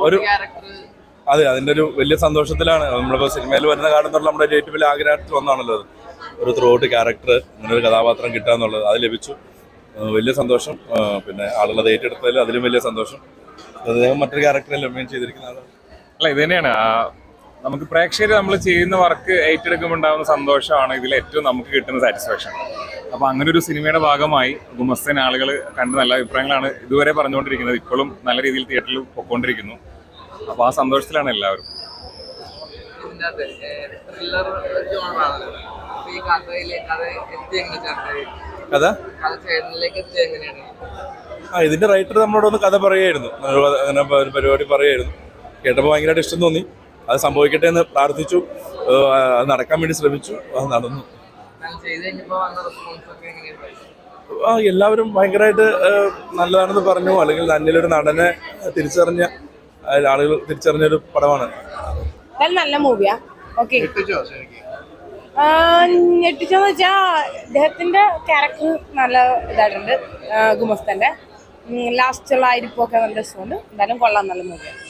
ഒരു- അതെ അതിന്റെ ഒരു വലിയ സന്തോഷത്തിലാണ്. നമ്മളിപ്പോ സിനിമയിൽ വരുന്ന കാണുന്നുള്ള നമ്മുടെ ഏറ്റവും വലിയ ആഗ്രഹത്തിൽ ഒന്നാണല്ലോ അത്. ഒരു ത്രൂഔട്ട് ക്യാരക്ടർ അങ്ങനെ ഒരു കഥാപാത്രം കിട്ടുക എന്നുള്ളത്. അത് ലഭിച്ചു. വലിയ സന്തോഷം. പിന്നെ ആളുകൾ അത് ഏറ്റെടുത്തതിൽ അതിലും വലിയ സന്തോഷം. അദ്ദേഹം മറ്റൊരു ക്യാരക്ടറിൽ അമ്മയും ചെയ്തിരിക്കുന്ന ആളാണ് അല്ല ഇത് തന്നെയാണ്. നമുക്ക് പ്രേക്ഷകർ നമ്മൾ ചെയ്യുന്ന വർക്ക് ഏറ്റെടുക്കുമ്പോൾ ഉണ്ടാകുന്ന സന്തോഷമാണ് ഇതിൽ ഏറ്റവും നമുക്ക് കിട്ടുന്ന സാറ്റിസ്ഫാക്ഷൻ അപ്പൊ അങ്ങനെ ഒരു സിനിമയുടെ ഭാഗമായി ഗുമസ്തൻ ആളുകൾ കണ്ട് നല്ല അഭിപ്രായങ്ങളാണ് ഇതുവരെ പറഞ്ഞുകൊണ്ടിരിക്കുന്നത്. ഇപ്പോഴും നല്ല രീതിയിൽ തിയേറ്ററിൽ പൊക്കോണ്ടിരിക്കുന്നു. അപ്പോൾ ആ സന്തോഷത്തിലാണ് എല്ലാവരും. ഇതിന്റെ ത്രില്ലർ ജോണറാണല്ലോ ഈ കഥയിലെ കഥ ആ ഇതിന്റെ റൈറ്റർ നമ്മളോട് ഒന്ന് കഥ പറയുമായിരുന്നു ഒരു അങ്ങനെ ഒരു പരിപാടി പറയുമായിരുന്നു കേട്ടപ്പോൾ ഭയങ്കരമായിട്ട് ഇഷ്ടം തോന്നി. അത് സംഭവിക്കട്ടെ എന്ന് പ്രാർത്ഥിച്ചു. അത് നടക്കാൻ വേണ്ടി ശ്രമിച്ചു. അത് നടന്നു. ആ എല്ലാവരും ഭയങ്കരമായിട്ട് നല്ലതാണെന്ന് പറഞ്ഞു. അല്ലെങ്കിൽ നല്ലൊരു നടനെ തിരിച്ചറിഞ്ഞ ആളുകൾ തിരിച്ചറിഞ്ഞ ഒരു പടമാണ്. നല്ല മൂവിയാ ഓക്കെ ഞെട്ടിച്ചെന്ന് വെച്ചാ അദ്ദേഹത്തിന്റെ ക്യാരക്ടർ നല്ല ഇതായിട്ടുണ്ട്. ഗുമസ്തന്റെ. ലാസ്റ്റുള്ള ആയിരിപ്പൊക്കെ നല്ല രസമുണ്ട്. എന്തായാലും കൊള്ളാം നല്ല മൂവിയാണ്